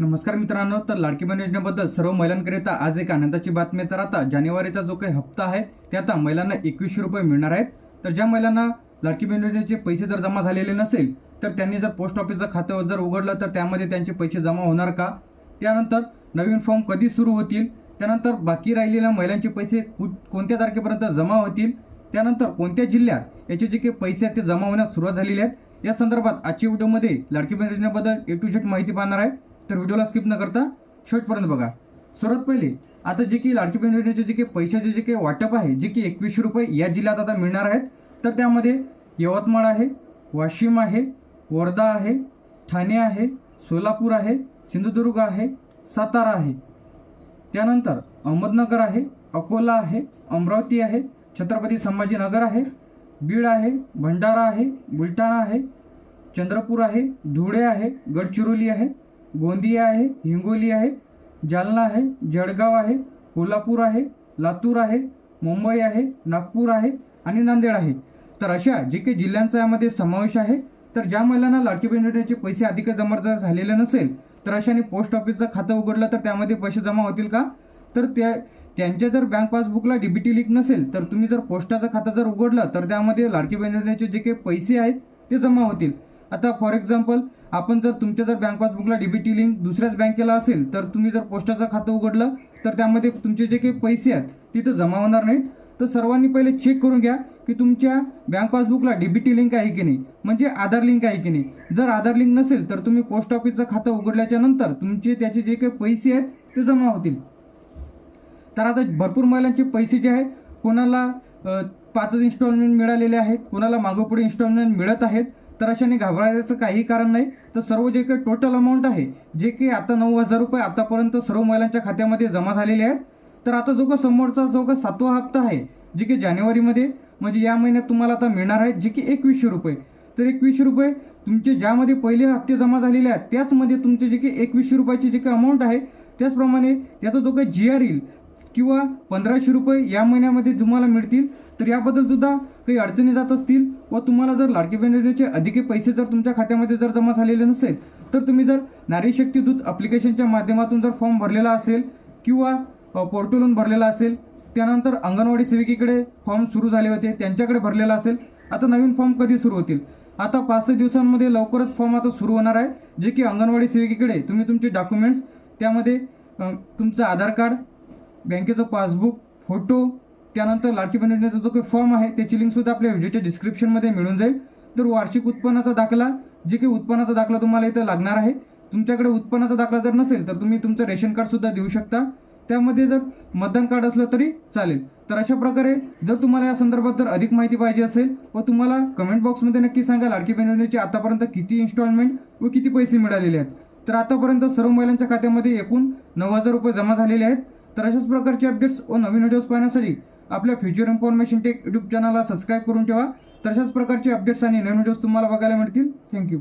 नमस्कार मित्रांनो तर लाडकी बहीण योजनेबद्दल सर्व महिलांकरिता आज एक आनंदाची बातमी तर आता जानेवारीचा जो काही हप्ता आहे ते आता महिलांना एकवीसशे रुपये मिळणार आहेत. तर ज्या महिलांना लाडकी बहीण योजनेचे पैसे जर जमा झालेले नसेल तर त्यांनी जर पोस्ट ऑफिसचं खातं जर उघडलं तर त्यामध्ये त्यांचे पैसे जमा होणार का? त्यानंतर नवीन फॉर्म कधी सुरू होतील? त्यानंतर बाकी राहिलेल्या महिलांचे पैसे कु- कोणत्या तारखेपर्यंत जमा होतील? त्यानंतर कोणत्या जिल्ह्यात याचे जे काही पैसे आहेत ते जमा होण्यास सुरुवात झालेली आहेत? या संदर्भात आजच्या व्हिडिओमध्ये लाडकी बहीण योजनेबद्दल ए टू झेड माहिती पाहणार आहे. तर व्हिडिओला स्किप न करता शेवटपर्यंत बघा. सर्वात पहिले आता जे की लाडकी बहीण योजनेचे जे काही पैशाचे जे काही वाटप आहे जे की एकवीसशे रुपये या जिल्ह्यात आता मिळणार आहेत तर त्यामध्ये यवतमाळ आहे वाशिम आहे वर्धा आहे ठाणे आहे सोलापूर आहे सिंधुदुर्ग आहे सातारा आहे. त्यानंतर अहमदनगर आहे अकोला आहे अमरावती आहे छत्रपती संभाजीनगर आहे बीड आहे भंडारा आहे बुलढाणा आहे चंद्रपूर आहे धुळे आहे गडचिरोली आहे गोंदिया आहे हिंगोली आहे जालना आहे जळगाव आहे कोल्हापूर आहे लातूर आहे मुंबई आहे नागपूर आहे आणि नांदेड आहे. तर अशा जे काही जिल्ह्यांचा यामध्ये समावेश आहे तर ज्या महिलांना लाडकी बहीण पैसे अधिक जमा जर झालेले नसेल तर अशाने पोस्ट ऑफिसचं खातं उघडलं तर त्यामध्ये पैसे जमा होतील का? तर त्या त्यांच्या जर बँक पासबुकला डीबीटी लिंक नसेल तर तुम्ही जर पोस्टाचं खातं जर उघडलं तर त्यामध्ये लाडकी बहीण जे काही पैसे आहेत ते जमा होतील. आता फॉर एक्झाम्पल आपण जर तुमच्या जर बँक पासबुकला डीबीटी लिंक दुसऱ्याच बँकेला असेल तर तुम्ही जर पोस्टाचं खातं उघडलं तर त्यामध्ये तुमचे जे काही पैसे आहेत तिथं जमा होणार नाहीत. तर सर्वांनी पहिले चेक करून घ्या की तुमच्या बँक पासबुकला डीबीटी लिंक आहे की नाही. म्हणजे आधार लिंक आहे की नाही. जर आधार लिंक नसेल तर तुम्ही पोस्ट ऑफिसचं खातं उघडल्याच्या नंतर तुमचे त्याचे जे काही पैसे आहेत ते जमा होतील. तर आता भरपूर महिलांचे पैसे जे आहेत कोणाला पाचच इन्स्टॉलमेंट मिळालेले आहेत कोणाला मागोपुढे इन्स्टॉलमेंट मिळत आहेत तर अशाने घाबरायचं काही कारण नाही. तर सर्व जे काही टोटल अमाऊंट आहे जे की आता नऊ हजार रुपये आतापर्यंत सर्व महिलांच्या खात्यामध्ये जमा झालेले आहेत. तर आता जो का समोरचा जो का सातवा हप्ता आहे जे की जानेवारीमध्ये म्हणजे या महिन्यात तुम्हाला आता मिळणार आहे जे की एकवीसशे रुपये. तर एकवीसशे रुपये तुमचे ज्यामध्ये पहिले हप्ते जमा झालेले आहेत त्याचमध्ये तुमचे जे की एकवीसशे रुपयाची जे काही अमाऊंट आहे त्याचप्रमाणे त्याचा जो काही जी आर येईल किंवा पंधराशे रुपये या महिन्यामध्ये तुम्हाला मिळतील तर याबद्दल सुद्धा काही अडचणी जात असतील व तुम्हाला जर लाडकी बहीण अधिक पैसे जर तुमच्या खात्यामध्ये जर जमा झालेले नसेल तर तुम्ही जर नारी शक्ती दूत अप्लिकेशनच्या माध्यमातून जर फॉर्म भरलेला असेल किंवा पोर्टलहून भरलेला असेल त्यानंतर अंगणवाडी सेविकेकडे फॉर्म सुरू झाले होते त्यांच्याकडे भरलेला असेल आता नवीन फॉर्म कधी सुरू होतील? आता पाच सहा दिवसांमध्ये लवकरच फॉर्म आता सुरू होणार आहे जे की अंगणवाडी सेविकेकडे तुम्ही तुमचे डॉक्युमेंट्स त्यामध्ये तुमचं आधार कार्ड बँकेचं पासबुक फोटो त्यानंतर लाडकी बहीण योजनेचा जो काही फॉर्म आहे त्याची लिंक सुद्धा आपल्या व्हिडिओच्या डिस्क्रिप्शनमध्ये मिळून जाईल. तर वार्षिक उत्पन्नाचा दाखला जे काही उत्पन्नाचा दाखला तुम्हाला इथं लागणार आहे तुमच्याकडे उत्पन्नाचा दाखला जर नसेल तर तुम्ही तुमचं रेशन कार्डसुद्धा देऊ शकता. त्यामध्ये जर मतदान कार्ड असलं तरी चालेल. तर अशा प्रकारे जर तुम्हाला या संदर्भात जर अधिक माहिती पाहिजे असेल व तुम्हाला कमेंट बॉक्समध्ये नक्की सांगा लाडकी बहीण योजनेचे आतापर्यंत किती इन्स्टॉलमेंट व किती पैसे मिळालेले आहेत. तर आतापर्यंत सर्व महिलांच्या खात्यामध्ये एकूण नऊ हजार रुपये जमा झालेले आहेत. तर अशाच प्रकारचे अपडेट्स व नवीन व्हिडिओज पाहण्यासाठी आपल्या फ्युचर इन्फॉर्मेशन टेक यूट्यूब चॅनलला सबस्क्राईब करून ठेवा. तर अशाच प्रकारचे अपडेट्स आणि नवीन व्हिडिओज तुम्हाला बघायला मिळतील. थँक्यू